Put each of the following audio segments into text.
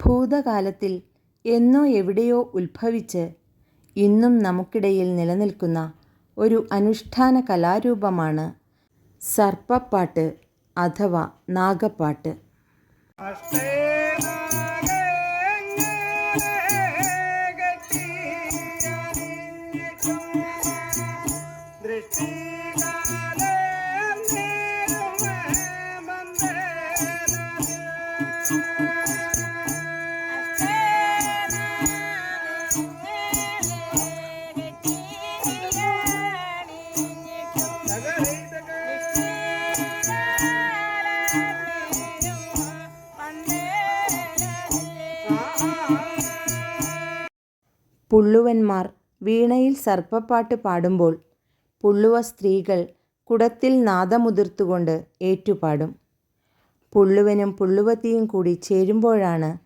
ഭൂതകാലത്തിൽ എന്നോ എവിടെയോ ഉത്ഭവിച്ച് ഇന്നും നമുക്കിടയിൽ നിലനിൽക്കുന്ന ഒരു അനുഷ്ഠാന കലാരൂപമാണ് സർപ്പപ്പാട്ട് അഥവാ നാഗപ്പാട്ട്. പുള്ളുവന്മാർ വീണയിൽ സർപ്പപ്പാട്ട് പാടുമ്പോൾ പുള്ളുവ സ്ത്രീകൾ കുടത്തിൽ നാദമുതിർത്തുകൊണ്ട് ഏറ്റുപാടും. പുള്ളുവനും പുള്ളുവത്തിയും കൂടി ചേരുമ്പോഴാണ്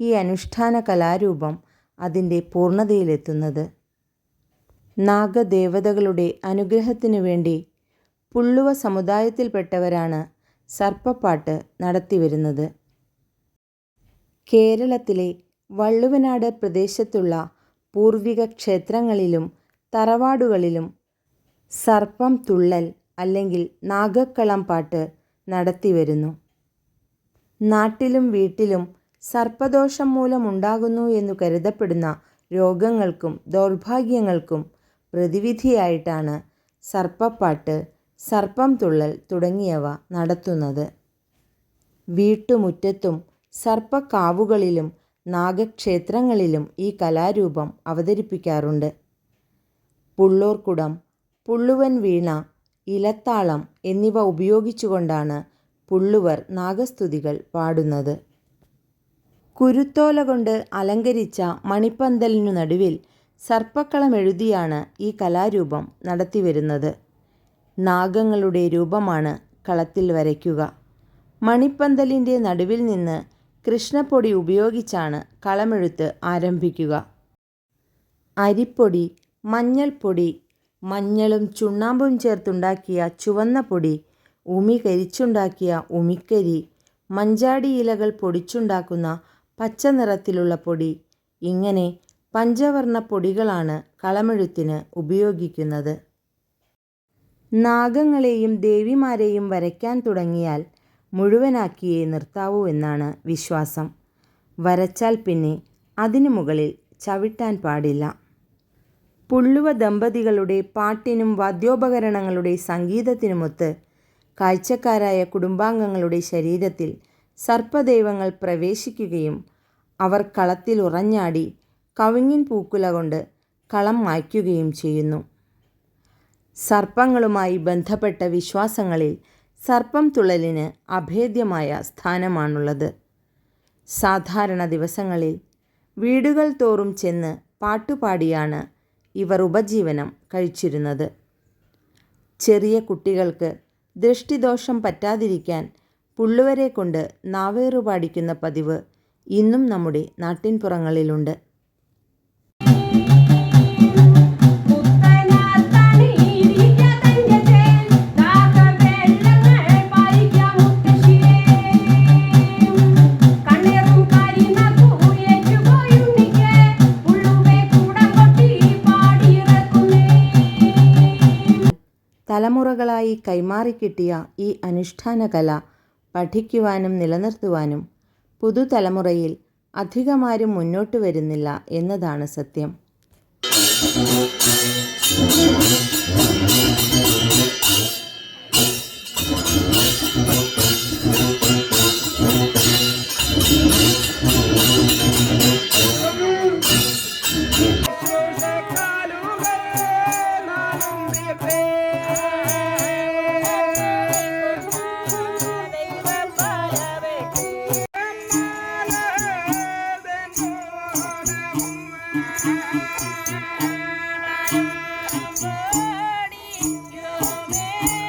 ഈ അനുഷ്ഠാന കലാരൂപം അതിന്റെ പൂർണതയിലെത്തുന്നത്. നാഗദേവതകളുടെ അനുഗ്രഹത്തിനു വേണ്ടി പുള്ളുവ സമുദായത്തിൽപ്പെട്ടവരാണ് സർപ്പപ്പാട്ട് നടത്തിവരുന്നത്. കേരളത്തിലെ വള്ളുവനാട് പ്രദേശത്തുള്ള പൂർവിക ക്ഷേത്രങ്ങളിലും തറവാടുകളിലും സർപ്പം തുള്ളൽ അല്ലെങ്കിൽ നാഗക്കളം പാട്ട് നടത്തിവരുന്നു. നാട്ടിലും വീട്ടിലും സർപ്പദോഷം മൂലമുണ്ടാകുന്നു എന്നു കരുതപ്പെടുന്ന രോഗങ്ങൾക്കും ദൗർഭാഗ്യങ്ങൾക്കും പ്രതിവിധിയായിട്ടാണ് സർപ്പപ്പാട്ട് സർപ്പം തുള്ളൽ തുടങ്ങിയവ നടത്തുന്നത്. വീട്ടുമുറ്റത്തും സർപ്പക്കാവുകളിലും നാഗക്ഷേത്രങ്ങളിലും ഈ കലാരൂപം അവതരിപ്പിക്കാറുണ്ട്. പുള്ളോർക്കുടം പുള്ളുവൻ വീണ ഇലത്താളം എന്നിവ ഉപയോഗിച്ചുകൊണ്ടാണ് പുള്ളുവർ നാഗസ്തുതികൾ പാടുന്നത്. കുരുത്തോല കൊണ്ട് അലങ്കരിച്ച മണിപ്പന്തലിനു നടുവിൽ സർപ്പക്കളമെഴുതിയാണ് ഈ കലാരൂപം നടത്തിവരുന്നത്. നാഗങ്ങളുടെ രൂപമാണ് കളത്തിൽ വരയ്ക്കുക. മണിപ്പന്തലിന്റെ നടുവിൽ നിന്ന് കൃഷ്ണപ്പൊടി ഉപയോഗിച്ചാണ് കളമെഴുത്ത് ആരംഭിക്കുക. അരിപ്പൊടി മഞ്ഞൾപ്പൊടി മഞ്ഞളും ചുണ്ണാമ്പും ചേർത്തുണ്ടാക്കിയ ചുവന്ന പൊടി ഉമി കരിച്ചുണ്ടാക്കിയ ഉമിക്കരി മഞ്ചാടി ഇലകൾ പൊടിച്ചുണ്ടാക്കുന്ന പച്ച നിറത്തിലുള്ള പൊടി ഇങ്ങനെ പഞ്ചവർണ പൊടികളാണ് കളമെഴുത്തിന് ഉപയോഗിക്കുന്നത്. നാഗങ്ങളെയും ദേവിമാരെയും വരയ്ക്കാൻ തുടങ്ങിയാൽ മുഴുവനാക്കിയേ നിർത്താവൂ എന്നാണ് വിശ്വാസം. വരച്ചാൽ പിന്നെ അതിനു മുകളിൽ ചവിട്ടാൻ പാടില്ല. പുള്ളുവ ദമ്പതികളുടെ പാട്ടിനും വാദ്യോപകരണങ്ങളുടെ സംഗീതത്തിനുമൊത്ത് കാഴ്ചക്കാരായ കുടുംബാംഗങ്ങളുടെ ശരീരത്തിൽ സർപ്പദൈവങ്ങൾ പ്രവേശിക്കുകയും അവർ കളത്തിൽ ഉറഞ്ഞാടി കവിങ്ങിൻ പൂക്കുല കൊണ്ട് കളം മായ്ക്കുകയും ചെയ്യുന്നു. സർപ്പങ്ങളുമായി ബന്ധപ്പെട്ട വിശ്വാസങ്ങളിൽ സർപ്പം തുള്ളലിന് അഭേദ്യമായ സ്ഥാനമാണുള്ളത്. സാധാരണ ദിവസങ്ങളിൽ വീടുകൾ തോറും ചെന്ന് പാട്ടുപാടിയാണ് ഇവർ ഉപജീവനം കഴിച്ചിരുന്നത്. ചെറിയ കുട്ടികൾക്ക് ദൃഷ്ടിദോഷം പറ്റാതിരിക്കാൻ പുള്ളുവരെ കൊണ്ട് നാവേറു പാടിക്കുന്ന പതിവ് ഇന്നും നമ്മുടെ നാട്ടിൻപുറങ്ങളിലുണ്ട്. തലമുറകളായി കൈമാറിക്കിട്ടിയ ഈ അനുഷ്ഠാന കല പഠിക്കുവാനും നിലനിർത്തുവാനും പുതുതലമുറയിൽ അധികമാരും മുന്നോട്ട് വരുന്നില്ല എന്നതാണ് സത്യം. Thank you.